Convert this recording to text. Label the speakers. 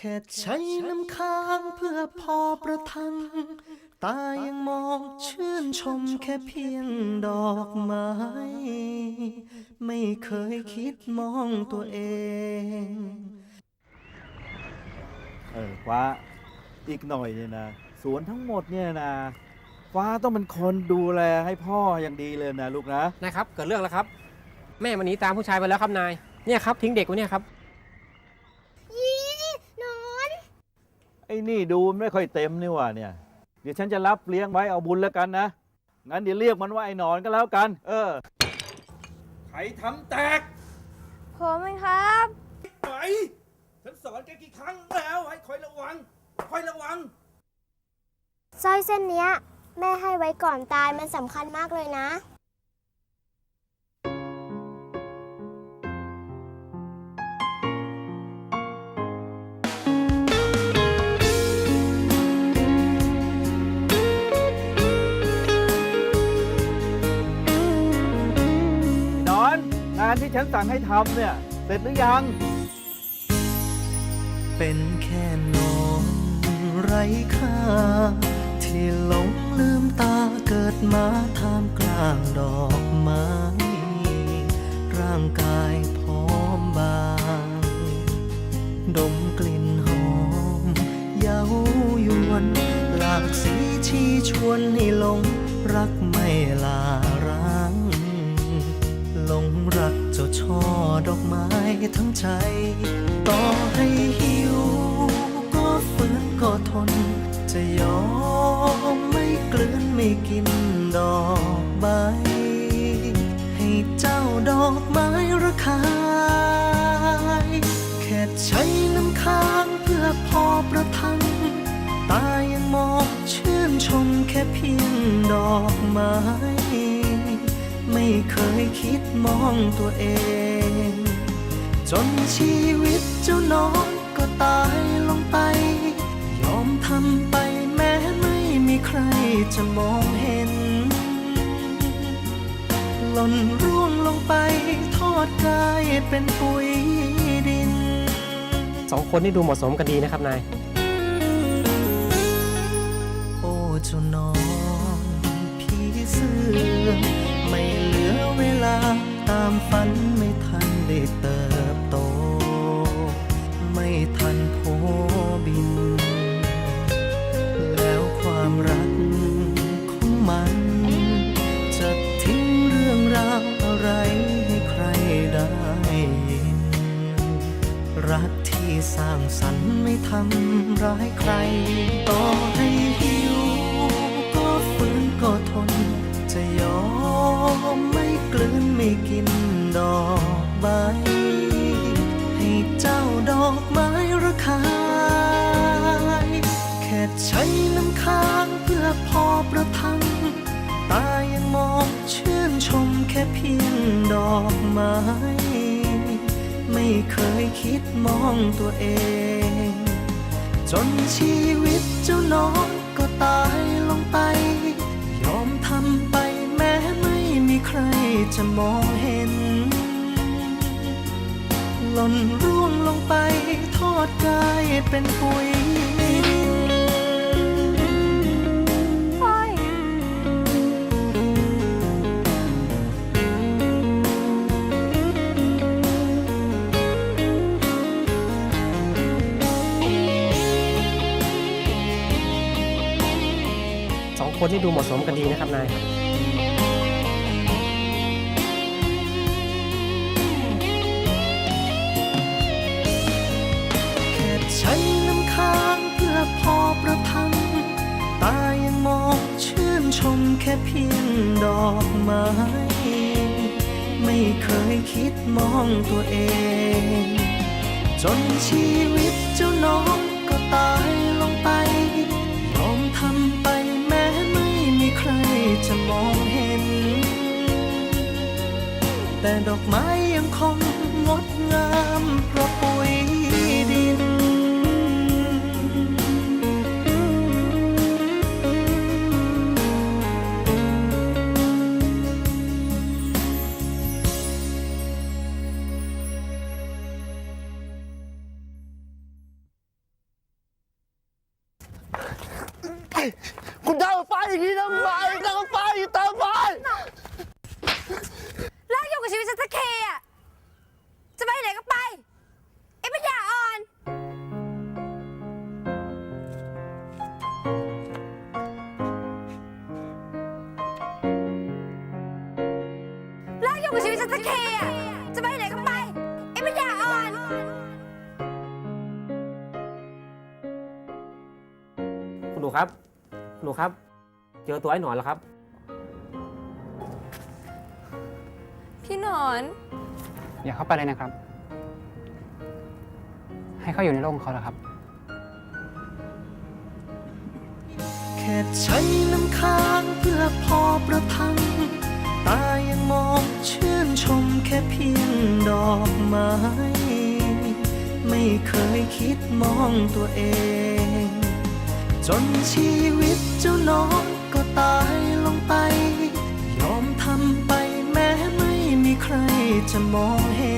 Speaker 1: แค่ใช้น้ำค้างเพื่อพอประทัง ตายังมองชื่นชมแค่เพียงดอกไม้ ไม่เคยคิดมองตัวเอง
Speaker 2: เออฟ้าอีกหน่อยเนี่ยนะสวนทั้งหมดเนี่ยนะ ฟ้าต้องเป็นคนดูแลให้พ่ออย่างดีเลยนะลูกนะ
Speaker 3: นายครับ เกิดเรื่องแล้วครับ แม่มันหนีตามผู้ชายไปแล้วครับนาย เนี่ยครับทิ้งเด็กไว้เนี่ยครับ
Speaker 4: นอน
Speaker 2: ไอ้นี่ดูมันไม่ค่อยเต็มนี่หว่าเนี่ย เดี๋ยวฉันจะรับเลี้ยงไว้เอาบุญแล้วกันนะ งั้นเดี๋ยวเรียกมันว่าไอ้หนอนก็แล้วกัน เออ ใครทำแตก
Speaker 4: ผมเองครับ
Speaker 2: ไหนฉันสอนแกกี่ครั้งแล้วให้คอยระวัง คอยระวัง
Speaker 4: สร้อยเส้นเนี้ย แม่ให้ไว้ก่อนตายมันสำคัญมากเลยนะ
Speaker 2: ที่ฉันสั่งให้ทำเนี่ย เสร็จหรือยัง
Speaker 1: เป็นแค่นอนไร้ค่า ที่หลงลืมตาเกิดมาท่ามกลางดอกไม้ ร่างกายพร้อมบาง ดมกลิ่นหอมเย้ายวน หลากสีชี้ชวนให้หลงรัก ช่อดอกไม้ทั้งใจ ต่อให้หิว ก็ฝืนก็ทน จะยอมไม่กลืนไม่กินดอกใบ ให้เจ้าดอกไม้ระคายแค่ใช้น้ำค้างเพื่อพอประทัง ตายังมองชื่นชมแค่เพียงดอกไม้ เคยคิดมองตัวเอง จนชีวิตเจ้าน้องก็ตายลงไป ยอมทำไปแม้ไม่มีใครจะมองเห็น หล่นร่วงลงไปทอดกายเป็นปุ๋ยดิน
Speaker 3: สองคนนี่ดูเหมาะสมกันดีนะครับนาย
Speaker 1: โอ้เจ้านอน ตามฝันไม่ทันได้เติบโต ไม่ทันโพบิน แล้วความรักของมัน จะทิ้งเรื่องราวอะไรให้ใครได้ยิน รักที่สร้างสรรค์ไม่ทำร้ายใครต่อ ดอกไม้ระคายแค่ใช้น้ำค้างเพื่อพอประทัง ตายังมองชื่นชมแค่เพียงดอกไม้ ไม่เคยคิดมองตัวเอง จนชีวิตเจ้าน้องก็ตายลงไป ยอมทำไปแม้ไม่มีใครจะมองเห็น หล่นร่วงลงไป ทอดกายเป็นปุ๋ย
Speaker 3: สองคนนี่ดูเหมาะสมกันดีนะครับนาย
Speaker 1: เพียงดอกไม้ ไม่เคยคิดมองตัวเอง จนชีวิตเจ้าน้องก็ตายลงไปยอมทำไปแม้ไม่มีใครจะมองเห็น แต่ดอกไม้ยังคงงดงามเพราะ คุณจะเอาไปอย่างนี้ทำไมจะเอาไปทำไม
Speaker 5: เลิกอยู่กับชีวิตฉันสักทีอะ จะไปไหนก็ไป ไอ้ปัญญาอ่อน เลิกอยู่กับชีวิตฉันสักทีอะ นู
Speaker 3: ครับคุณหนูครับ เจอตัวไอ้หนอนแล้วครับ
Speaker 5: พี่หนอน
Speaker 6: อย่าเข้าไปเลยนะครับ ให้เขาอยู่ในโลกของเขาแล้วครับ
Speaker 1: แค่ใช้น้ำค้างเพื่อพอประทัง ตายังมองชื่นชมแค่เพียงดอกไม้ ไม่เคยคิดมองตัวเอง จนชีวิตเจ้าน้องก็ตายลงไป ยอมทำไปแม้ไม่มีใครจะมองเห็น